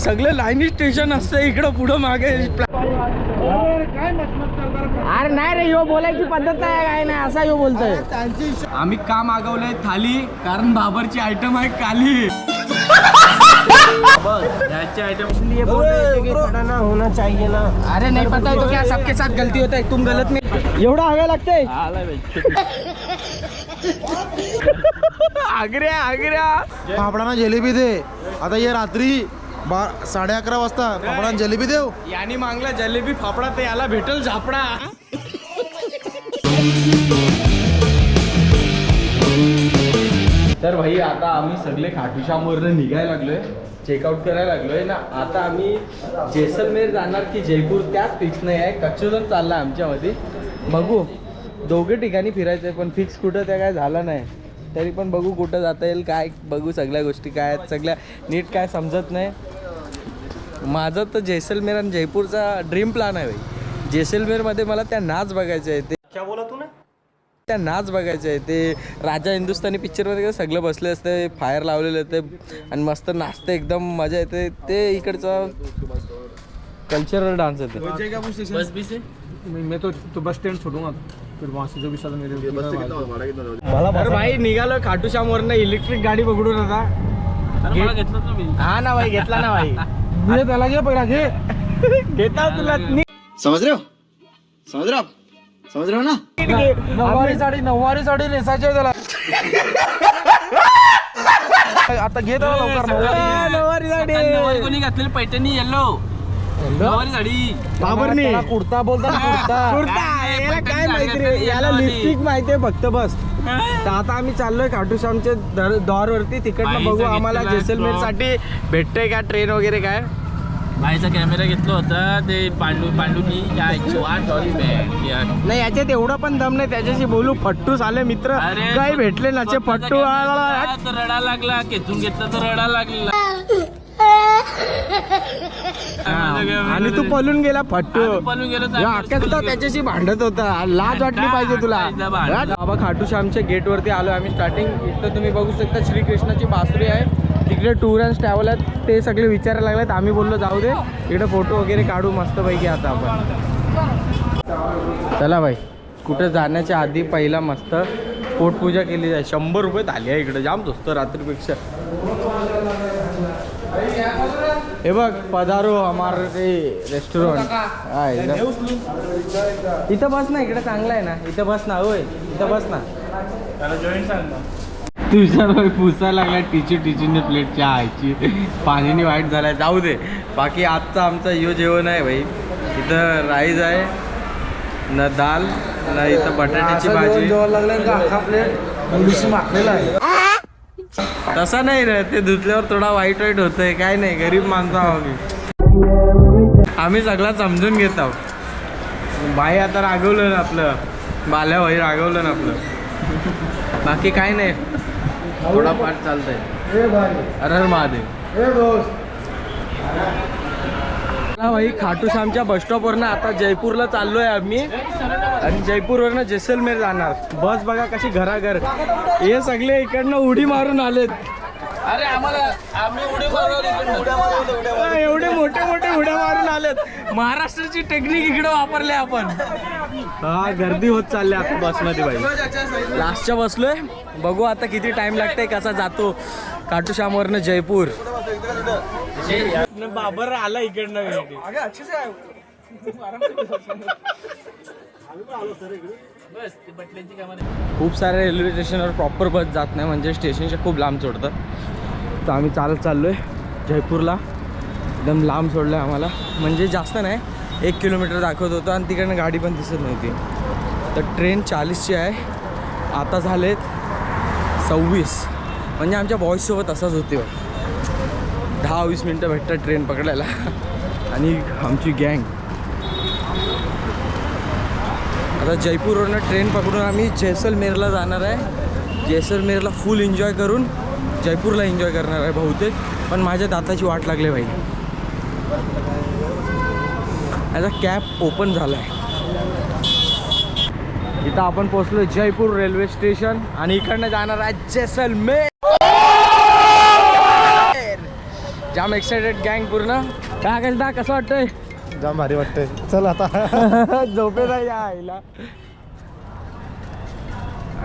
सगळे लाईनी स्टेशन असते इकडं पुढं मागे अरे नाही रे यो बोलायची पद्धत नाही काय नाही असा यो बोलतोय. आम्ही का मागवलंय थाली? कारण बाबरची आयटम आहे काली. याची आयटम होना चाहिए ना. अरे नहीं पता है तो क्या सबके साथ गलती होता है तुम गलत नहीं. एवढा आगा लागतंय. आग्र्या आग्र्या. फाफडाना जिलेबी दे. आता ये रात्री बा साडे अकरा वाजता फाफडाना जिलेबी देव. यानी मागला जलेबी फाफडा ते याला भेटल झापडा. तर भाई आता आम्ही सगळे खाटूश्यामवरनं निघायला लागलोय. चेकआउट करायला लागलोय ना. आता आम्ही जेसलमेर जाणार की जयपूर त्याच फिक्स नाही आहे. कच्चोजन चालला आमच्यामध्ये. बघू. दोघे ठिकाणी फिरायचं आहे पण फिक्स कुठं त्या काय झालं नाही. तरी पण बघू कुठं जाता येईल काय बघू सगळ्या गोष्टी काय आहेत सगळ्या नीट काय समजत नाही. माझं तर जैसलमेर आणि जयपूरचा ड्रीम प्लॅन आहे भाई जैसलमेरमध्ये मला त्या नाच बघायचं आहे ते. क्या बोला तू त्या नाच बघायचं आहे ते. राजा हिंदुस्थानी पिक्चरमध्ये कसं सगळं बसले असते फायर लावलेलं ते आणि मस्त नाचते एकदम मजा येते. ते इकडचं कल्चरल डान्स येते. मैं मैं तो बस स्टैंड छोड़ूंगा फिर वहाँ से जो भी साधन मेरे भाई निघालो खाटूश्यामवरनं इलेक्ट्रिक गाडी पकडून आता. हा ना भाई घेतला ना भाई. त्याला घे पहिला घे. घेता तुला समझ रहे हो? समझ रहे हो समझ रहे हो ना? नऊवारी साडी नऊवारी साडी नेसायची त्याला. आता घे त्याला लवकर आ, नऊवारी. साडी. कोणी घातलेली? पैठणी साडी बाबरनी. कुर्ता बोलतात कुर्ता. कुर्ता याला काय माहिती रे? याला लिपस्टिक माहितीये फक्त बस. तर आता आम्ही चाललोय खाटूश्यामच्या दर दॉरवरती तिकडनं बाईचा बघू आम्हाला जैसलमेरसाठी भेटतंय का ट्रेन वगैरे काय? भाईचा कॅमेरा घेतला होता ते पांडू पांडूनी नाही याच्यात एवढा पण दम नाही त्याच्याशी बोलू. फट्टूस आले मित्र. काय भेटले नाचे फट्टू रडा लागला खेचून घेतला तर रडा लागला. आणि तू पळून गेला फट्टू पळून गेलो. त्याच्याशी भांडत होता. लाज वाटली पाहिजे तुला? बाबा खाटूश्यामच्या गेट वरती आलो आम्ही स्टार्टिंग इथं तुम्ही बघू शकता श्रीकृष्णाची बासुरी आहे. तिकडे टूर अँड ट्रॅव्हल आहेत. ते सगळे विचारायला लागलेत. आम्ही बोललो जाऊ दे. इकडे फोटो वगैरे काढू मस्त पैकी आता आपण. चला भाई कुठे जाण्याच्या आधी पहिला मस्त पोटपूजा केली जाय. शंभर रुपये थाली आहे इकडे. जाम दोस्त रात्रीपेक्षा. हे बघ पधारो हमार ते रेस्टॉरंट हा इथं. बस ना इकडे चांगलं आहे ना. इथं बस ना होय. इथं बस ना. तुझ्या भाई पुसायला लागला टिची टिचीने प्लेटच्या आयची पाणीने वाईट झालाय. जाऊ दे. बाकी आजचा आमचा यो जेवण आहे भाई. इथं राईस आहे न दाल न इथं बटाट्याची भाजी. लागलं प्लेट मागलेला आहे. तसा नाही रे ते धुतल्यावर थोडा वाईट वाईट होतंय. काय नाही गरीब माणसं आहोत आम्ही. आम्ही सगळा समजून घेत आहोत. बाई आता रागवलं ना आपलं. बाल्या भाई रागवलं ना आपलं. बाकी काय नाही. थोडा पाठ चालतंय अरे महादेव. भाई खाटूश्यामच्या बस स्टॉपवरनं आता जयपूरला चाललोय आम्ही. आणि जयपूरवरनं जैसलमेर जाणार. बस बघा कशी घराघर. हे सगळे इकडनं उडी मारून आलेत. अरे आम्हाला आम्ही उडी एवढे मोठे मोठे उड्या मारून आलेत. महाराष्ट्राची टेक्निक इकडे वापरले आपण. हा गर्दी होत चालली आता बसमध्ये बाई. लास्टच्या बसलोय. बघू आता किती टाइम लागतंय कसा जातो. काटूश्यामवरनं जयपूर. बाबर आला इकडनं. खूप साऱ्या रेल्वे स्टेशनवर प्रॉपर बस जात नाही म्हणजे स्टेशनच्या खूप लांब सोडतं तर आम्ही चालत चाललो आहे जयपूरला. एकदम लांब सोडलं आहे आम्हाला. म्हणजे जास्त नाही एक किलोमीटर दाखवत होतं आणि तिकडनं गाडी पण दिसत नव्हती. तर ट्रेन चाळीसची आहे. आता झालेत सव्वीस. म्हणजे आमच्या बॉईजसोबत असंच होती बघ. दहा वीस मिनटं भेटतात ट्रेन पकडायला. आणि आमची गँग आता जयपूरवरनं ट्रेन पकडून आम्ही जैसलमेरला जाणार आहे. जैसलमेरला फुल एन्जॉय करून जयपूरला एन्जॉय करणार आहे बहुतेक. पण माझ्या दाताची वाट लागली भाई याचा कॅब ओपन झाला आहे इथं आपण पोहोचलो जयपूर रेल्वे स्टेशन आणि इकडनं जाणार आहे जैसलमेर. जाम एक्सायटेड गँग पूर्ण. काय कसं वाटतंय? जाम भारी वाटतंय. चल आता. झोपे नाही या आईला.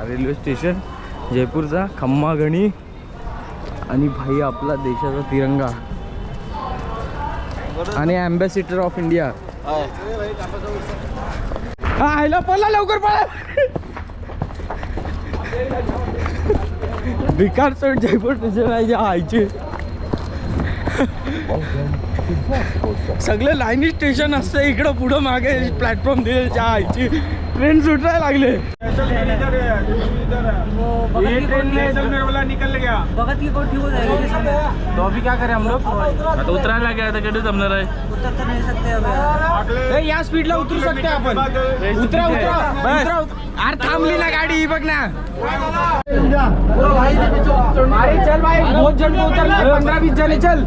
रेल्वे स्टेशन जयपूरचा खम्मा गणी आणि भाई आपला देशाचा तिरंगा. आणि अँबॅसिडर ऑफ इंडिया हा आईला पळला लवकर पळा. भिकार सोड जयपूर स्टेशन आहे जे आईचे. सगळे लाईनी स्टेशन असतं इकडं पुढं मागे प्लॅटफॉर्म दिले आईची ट्रेन सुटायला लागले. भगत की कोठी हो जाएगी तो अभी क्या करें हम लोग? आता उतरायला लागेल आता कधी जमणार आहे. उतर तो नहीं सकते अब या स्पीडला उतरू शकते आपण. उतरा उतरा उतरा. अरे थांबली ना गाडी ही बघ ना. अरे चल भाई बहुत जल्दी उतर पंधरा वीस जणे चल.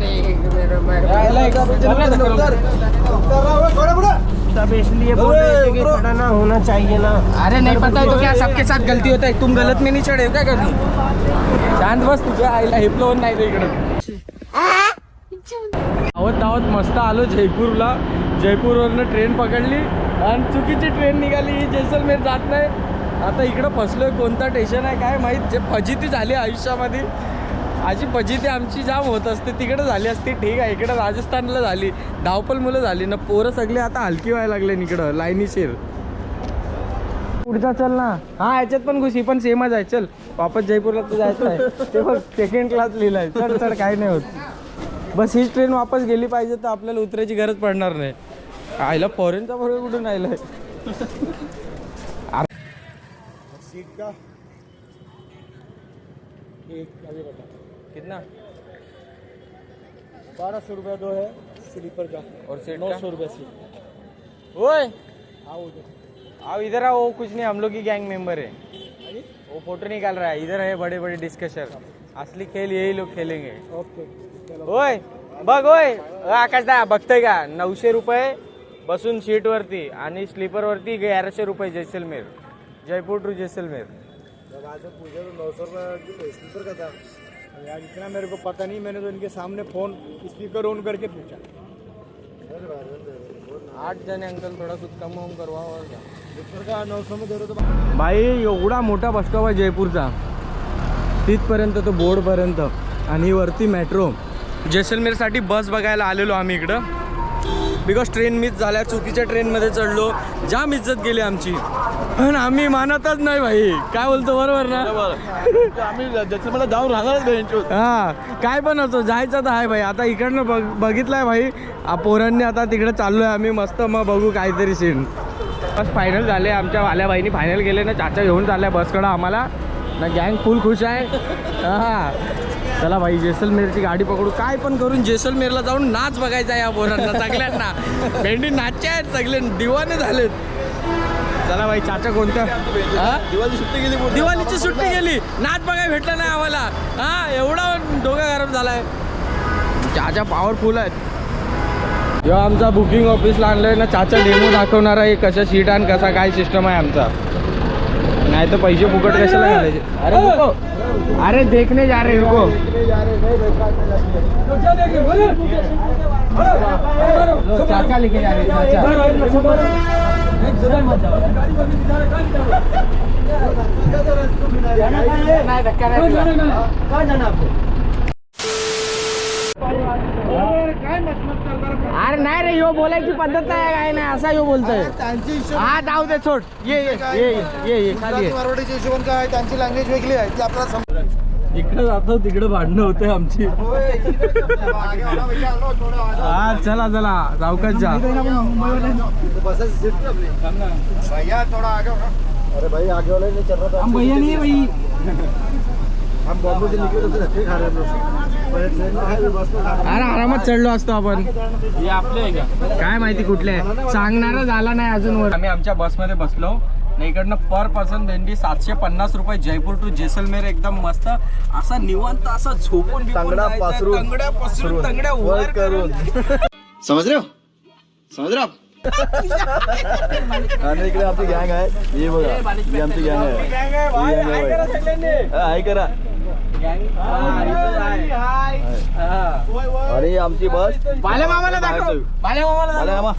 सब इसलिए बोल रहे थे कि खड़ा ना होना चाहिए ना. अरे नहीं पता है तो क्या सबके साथ गलती होता है तुम गलत में नहीं चढ़े हो क्या कभी? शांत बस तुझ्या आईला हिपलो नाही रे इकडं. धावत धावत मस्त आलो जयपूरला. जयपूरवरनं ट्रेन पकडली. आणि चुकीची ट्रेन निघाली. जैसलमेर जात नाही. आता इकडं फसलोय कोणता टेन्शन आहे काय माहीत? जे फजिती झाली आयुष्यामध्ये. अशी फजिती आमची जाम होत असते तिकडं झाली असती ठीक आहे. इकडं राजस्थानला झाली धावपल मुलं झाली ना पोरं सगळे आता हलकी व्हायला लागले इकडं लाईनीशीर पुढचा चल ना. हा याच्यात पण घुसी पण सेमच आहे. चल वापस जयपूरला तर जायचं आहे. ते बघ सेकंड क्लास लिहिलाय. चढ चढ काही नाही होत. बस हीच ट्रेन वापस गेली पाहिजे तर आपल्याला उतरायची गरज पडणार नाही. आईला फॉरेनचा बरोबर कुठून आयलाय कितना? बारह सौ रुपया दो है स्लीपर का। और सीट नौ का? सौ रुपया सीट। ओए! आओ उधर। आओ इधर आओ वो कुछ नहीं हम लोग की गैंग मेंबर है। वो फोटो निकाल रहा है इधर है बड़े बड़े डिस्कशन असली खेल यही लोग खेलेंगे। ओके होय बघ होय आकाश दा बघतोय का? नऊशे रुपये बसून सीट वरती आणि स्लीपर वरती तेराशे रुपये जैसलमेर। जयपूर टू जैसलमेर. नौ सौ रुपया स्लीपर का था। यार इतना मेरे को पता नहीं मैंने तो इनके सामने फोन स्पीकर ऑन करके पूछा। आठ जण अंकल थोडा कुछ कम होम करवा स्लीपर का नौ सौ में दे रहे तो भाई एवढा मोठा बस स्टॉप आहे जयपूरचा. तिथपर्यंत तो बोर्डपर्यंत. आणि वरती मेट्रो जैसलमेरसाठी बस बघायला आलेलो आम्ही इकडं. बिकॉज ट्रेन मिस झाल्या चुकीच्या ट्रेनमध्ये चढलो. जाम इज्जत गेली आमची. पण आम्ही मानतच नाही भाई. काय बोलतो बरोबर ना? आम्ही ज्याचं मला जाऊन राहणार हा काय पण असो जायचं तर आहे भाई. आता इकडनं बघ बघितलंय भाई पोरांनी आता तिकडे चाललोय आम्ही. मस्त मग बघू काहीतरी सीन बस फायनल झाले. आमच्या वाल्या बाईनी फायनल केले ना चाचा घेऊन चालल्या बसकडं आम्हाला. ना गँग फुल खुश आहे. हा. चला भाई जेसलमेरची गाडी पकडू. काय पण करून जेसलमेरला जाऊन नाच बघायचा या पोरांना सगळ्यांना. भेंडी नाचचे आहेत सगळे दिवाने झालेत. चला भाई चाचा कोणतं दिवाळी सुट्टी गेली दिवाळीची सुट्टी गेली. नाच बघायला भेटलं नाही आम्हाला. हा एवढा डोका गरम झालाय. चाचा पॉवरफुल आहेत. जेव्हा आमचा बुकिंग ऑफिसला आणलंय ना चाचा डेमो दाखवणार आहे कशा सीट आणि कसा काय सिस्टम आहे आमचा. नाही तर पैसे फुकट कशाला घालायचे अरे अरे देखने जा रहे रुको. चाचा लेके जा रहे चाचा. अरे नाही रे यो बोलायची पद्धत नाही काय नाही असा यो बोलतोय. त्यांची हा जाऊ दे सोड. ये ये ये ये ये खाली ये. मराठीच्या हिशोबाने काय आहे, त्यांची लँग्वेज वेगळी आहे. ती आपल्याला समजत इकडे जातो तिकडे भांडणं होते आमची. हा चला चला सावकाश जा. अरे भाई आगे वाले चल रहा था भैया नहीं भाई हम बॉम्बे से निकले तो धक्के खा रहे हैं अरे आरामात चढलो असतो आपण. आपले काय माहिती कुठले. सांगणारच आला झाला नाही अजून वर. आम्ही आमच्या बसमध्ये बसलो. इकडनं पर पर्सन भेंडी सातशे पन्नास रुपये जयपूर टू जेसलमेर एकदम मस्त. असा निवांत असा झोपून तांगड्या पासरून, तांगड्या पसरून तांगड्या वर करून. समझ रहे हो? समझ रहे हो आणि इकडे आमची गँग आहे. हे बघा ही आमची गँग आहे. ही. हा, आहे करा आणि आमची बस. बाल्या मामाला दाखव. बाल्या मामाला बाल्या दाखव. मामा.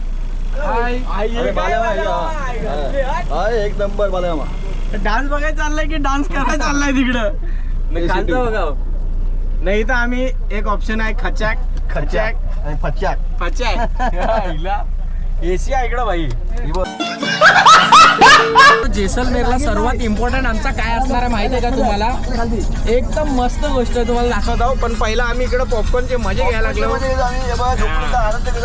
हाय. एक नंबर बाल्या मामा. डान्स बघायला चाललाय की डान्स करायला चाललाय तिकडं? नाही, खालचं बघाव नाही तर आम्ही एक ऑप्शन आहे खचाक. खचाक. आणि फच्चाक फचाक. एसी आहे इकडं भाई बघ. जेसलमेरला सर्वात इम्पॉर्टंट आमचा काय असणार आहे माहिती आहे का तुम्हाला एकदम मस्त गोष्ट आहे तुम्हाला दाखवत आहोत पण पहिला आम्ही इकडे पॉपकॉर्नचे मजे घ्यायला लागलो.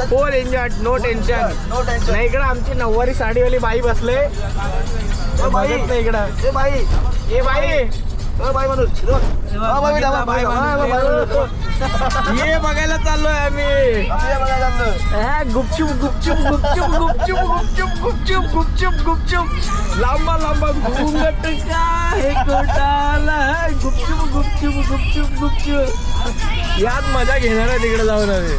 Full enjoy no tension. नाही इकडं आमची नऊवारी साडीवाली बाई बसले बाई. इकडं ए बाई ए बाई ए बाई माणूस इथं बघ. हा, बाई, बघितला, बाई, बाई बाई, माणूस. बाई, बाई, बाई. ये बघायला चाललोय आम्ही. हा, गुपचूप गुपचूप गुपचूप गुपचूप गुपचूप गुपचूप गुपचूप गुपचूप लांबा लांबा घुंगट का हे कोटाला गुपचूप गुपचूप गुपचूप गुपचूप यात मजा घेणार आहे तिकडे जाऊन आम्ही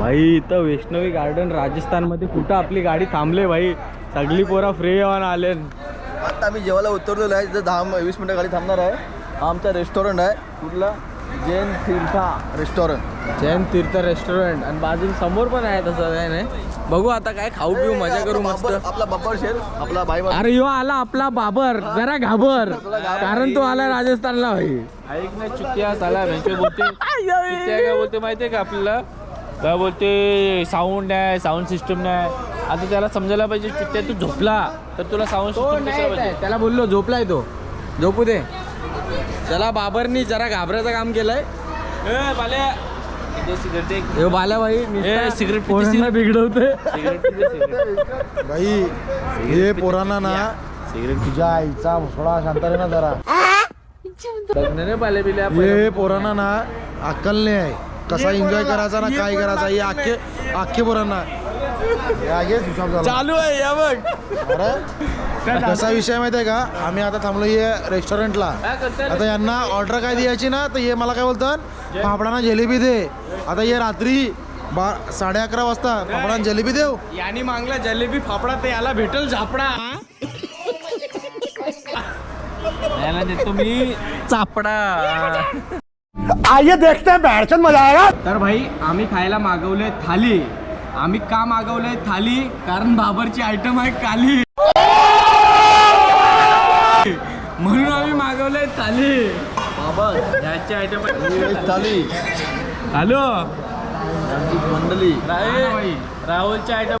भाई इथं वैष्णवी गार्डन राजस्थानमध्ये कुठं आपली गाडी थांबले भाई सगळी पोरा फ्री येऊन आले आता आम्ही जेवायला उतरलेलो आहे. तिथं दहा वीस मिनिटं गाडी थांबणार आहे. हा आमचा रेस्टॉरंट आहे. कुठला? जैन तीर्था रेस्टॉरंट जैन तीर्थ रेस्टॉरंट आणि बाजूला समोर पण आहे तसं काय नाही. बघू आता काय खाऊ पिऊ मजा करू मस्त. आपला बब्बर शेर आपला बाई अरे यो आला आपला बाबर जरा घाबर. कारण तो आला राजस्थानला भाई. ऐक ना चुत्या साला बोलते काय बोलते माहितीये का आपल्याला? काय बोलते? साऊंड आहे साऊंड सिस्टम नाही. आता त्याला समजायला पाहिजे चुत्या तू झोपला तर तुला साऊंड तो नाही. त्याला बोललो झोपलाय तो. झोपू दे. त्याला बाबरनी जरा घाबरायचं काम केलंय. ए, बाल्या. हे ए, पिते. बिघडवते. पिते. भाई हे पोरांना ना सिगरेट तुझ्या आईचा थोडा शांत रे ना जरा. बघ ना बाल्या बिल्या हे पोरांना ना अक्कल नाही आहे. कसा एन्जॉय करायचा ना काय करायचा हे अख्खे अख्खे पोरांना. या घे सुशांत झाला. चालू आहे या बघ. अरे कसा विषय माहिती आहे का? आम्ही आता थांबलो हे रेस्टॉरंटला आता यांना ऑर्डर काय द्यायची ना तर हे मला काय बोलतात? फाफडाना जिलेबी दे. आता हे रात्री बा साडे अकरा वाजता फाफडाना जिलेबी देऊ यानी मागला जलेबी फाफडा ते याला भेटल झापडा. याला देतो मी चापडा. आइए देखते हैं बैठ मजा आएगा। तर भाई आम्ही खायला मागवले थाली. आम्ही का मागवले थाली? कारण बाबरची आयटम आहे काली. म्हणून आम्ही मागवले थाली. बाबा याची आयटम चाली हॅलो. मंडळी राहुलची आयटम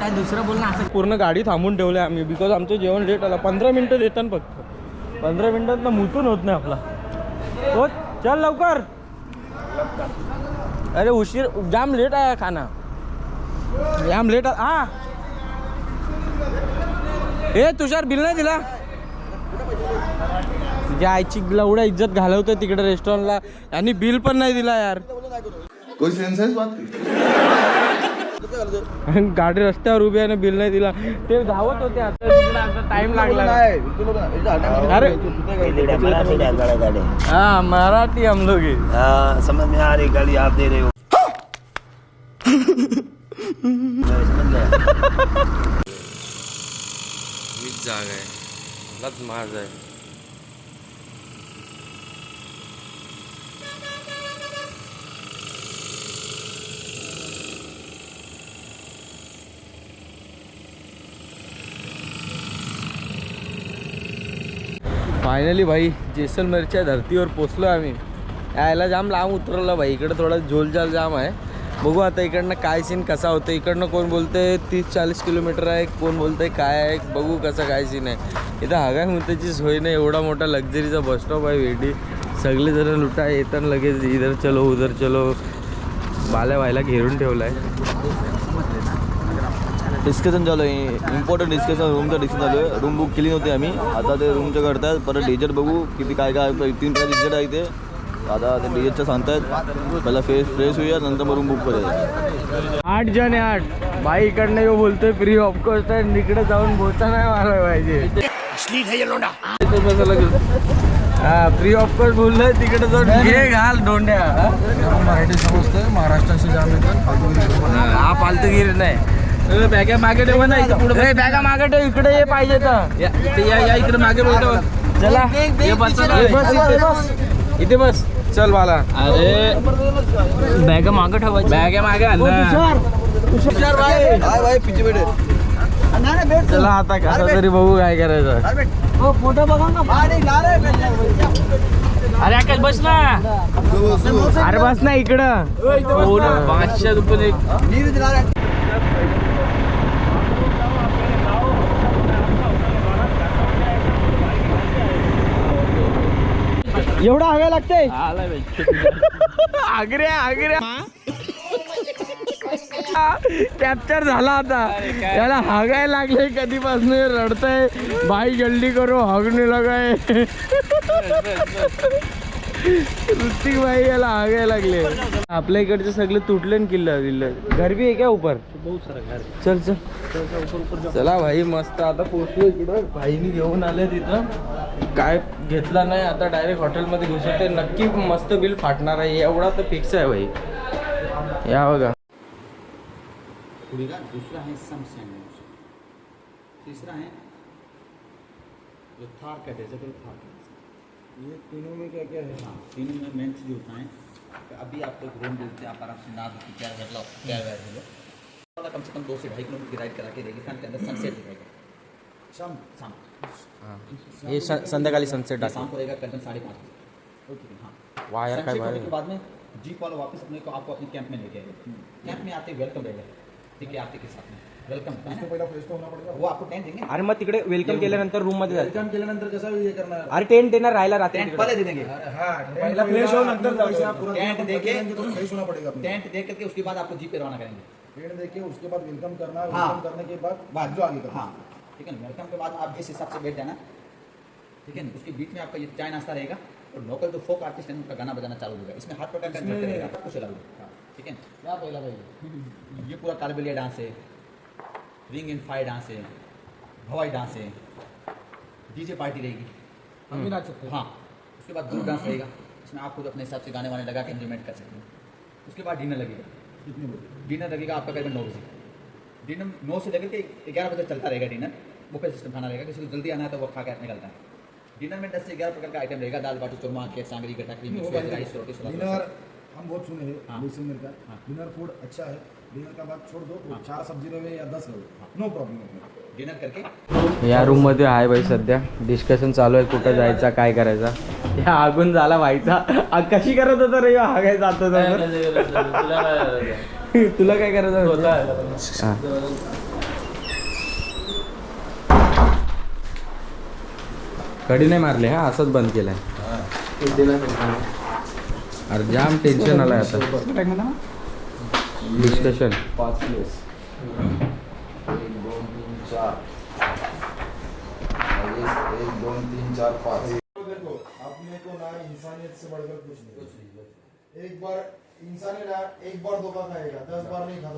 काय दुसरं बोल ना असं? पूर्ण गाडी थांबून ठेवली आम्ही. बिकॉज आमचं जेवण लेट आला. पंधरा मिनटं देतात फक्त. पंधरा मिनिटात ना मुतून होत नाही आपला. हो चल लवकर. अरे उशीर जाम लेट आहे खाना. जाम लेट हा. ए तुषार बिल नाही दिला? ज्या आईची एवढा इज्जत घालवतो तिकडे रेस्टॉरंटला आणि बिल पण नाही दिला यार. कोई सेंस है इस बात की गाडी रस्त्यावर उभी आहे ना बिल नाही दिला. ते धावत होते आता. टाइम लागला. अरे. हाँ मराठी हम लोग ही समझ में आ रही गाड़ी आप दे रहे हो जागा आहे. मलाच आहे. फायनली भाई जेसलमेरच्या धर्तीवर पोचलो आम्ही. यायला जाम लांब उतरवलं भाई इकडं थोडा झोलझाल जाम आहे. बघू आता इकडनं काय सीन कसा होतं इकडनं कोण बोलतंय तीस चाळीस किलोमीटर आहे कोण बोलतंय काय आहे बघू कसं काय सीन आहे. इथं हगाय मुताची सोय नाही एवढा मोठा लक्झरीचा बस स्टॉप आहे वेडी. सगळे जण लुटा येताना लगेच इधर चलो उधर चलो. बाल्या व्हायला घेरून ठेवला आहे डिस्कशन चालू आहे इम्पॉर्टंट डिस्कशन रूमचं डिस्कशन चालू आहे रूम बुक केली नव्हती आम्ही आता ते रूमचं करतायत परत डिजेट बघू किती काय काय तीन प्रकार डिजेट आहे ते आता ते डिजेटचं सांगतायत पहिला फ्रेश फ्रेश होऊया नंतर मग रूम बुक करूया आठ जण आहे आठ बाई इकडनं येऊ बोलतोय फ्री ऑफ कॉस्ट आहे इकडे जाऊन बोचा नाही मारायला पाहिजे हा फ्री ऑफ कॉस्ट बोललोय तिकडे जाऊन घे घाल दोंड्या हा? मराठी समजतंय महाराष्ट्राशी जाम हा फालतूगिरी नाही बॅगा मागे ठेवा ना इथं पुढे ए, बॅगा मागे ठेव इकडे ये पाहिजे तर. या या- या इकडे मागे बोलतो चला. ये बस इथे बस इथे बस. चल बाला. अरे बॅग मागं ठेवायची. बॅग मागे चला आता कसा तरी बघू काय करायचं. अरे आकाश बस ना. अरे बस ना इकडं. हो पाचशे रुपये एवढं हागाय लागतंय आग्र्या आग्र्या. कॅप्चर झाला आता. त्याला हागाय लागले कधीपासून रडतय. बाई जल्दी करो हागणे लगाय. ऋतिक भाई याला हागाय लागले. आपल्या इकडचे सगळे तुटले न किल्ला किल्ला. घर भी आहे. का ऊपर चल चल चला भाई मस्त. आता पोहोचलो इकडं. भाईनी घेऊन आले तिथं. काय घेतला नाही आता डायरेक्ट हॉटेलमध्ये घुसवते नक्की मस्त बिल फाटणार आहे. एवढा तर फिक्स आहे भाई. या बघा. दूसरा है सम सैंडविच तीसरा है जो थार कहते हैं जगह थार कहते हैं ये तीनों में क्या क्या है? हाँ तीनों में मेन चीज़ होता है अभी आपको एक रूम देते हैं आप आराम से ना दो क्या कर लो क्या कर लो। वाला कम से कम दो से ढाई किलोमीटर की राइड करा के रेगिस्तान के अंदर सनसेट दिखेगा शाम। शाम। हे। संध्याकाळी सनसेट ये शाम को रहेगा करीबन साढ़े पाँच बजे। ओके। हाँ। वाह यार सनसेट के बाद में जीप वाला वापस अपने को आपको अपने कैंप में लेके आएगा कैंप में आते वेलकम रहेगा। ठीक है आते के साथ में। वेलकम पहिला फ्रेश होना पड़ेगा। वो आपको टेंट देंगे अरे मग तिकडे वेलकम केल्यानंतर रूम मध्ये जायचं वेलकम केल्यानंतर कसं हे करणार? अरे टेंट देणार राहायला रात्री टेंट तिकडे. पहले दे देंगे हाँ पहिला फ्रेश हो नंतर जाऊया पूरा टेंट देके तो फ्रेश होना पड़ेगा टेंट देख करके उसके बाद आपको जीप पे रवाना करेंगे. देके उसके बाद वेलकम करना हाँ। वेलकम करने के बाद बाद। जो आगे करना। हाँ। ठीक है वेलकम के बाद आप जिस हिसाब से बैठ जाना ठीक है उसके बीच में आपका ये चाय नाश्ता रहेगा और लोकल जो फोक आर्टिस्ट है उनका गाना बजाना चालू होगा। इसमें प्रकार का कुछ अलग ठीक है क्या पहला भाई? ये पूरा कालबेलिया डांस है। रिंग एंड फायर डांस है हवाई डांस है डीजे पार्टी रहेगी। हम भी नाच सकते हैं हाँ उसके बाद ग्रुप डांस रहेगा। इसमें आप खुद अपने हिसाब से गाने वाने लगा के एंजॉयमेंट कर सकते हैं। उसके बाद डिनर लगेगा। कितने बजे? डिनर लगेगा आपका करीबन नौ बजे। डिनर नौ से लेकर के ग्यारह बजे चलता रहेगा डिनर बुफे सिस्टम खाना रहेगा। किसी को जल्दी आना है तो वो खा के निकलता है। डिनर में दस से ग्यारह प्रकार का आइटम रहेगा। दाल बाटी churma cake sangri gatta cream rice रोटी डिनर हम बहुत सुने हैं हाँ। का। हाँ। डिनर फ़ूड अच्छा है। डिनर का बाद छोड़ दो हाँ। चार सब्जी रहे या दस रहे नो प्रॉब्लम डिनर करके? या रूममध्ये आहे भाई सध्या. डिस्कशन चालू आहे कुठं जायचा काय करायचा. या आगून झाला व्हायचा. आ, कशी करत होता रे हा काय जात होता? तुला काय करायचं होतं? कडी नाही मारले हा असंच बंद केलाय. अरे जाम टेन्शन आलाय आता. डिस्कशन पाच प्लेस एक दोन तीन चार. एक एक दोन तीन चार पाच. देखो अपने को ना इंसानियत से बढ़कर कुछ नहीं एक बार इंसान है ना एक बार धोखा खाएगा दस बार नहीं खाता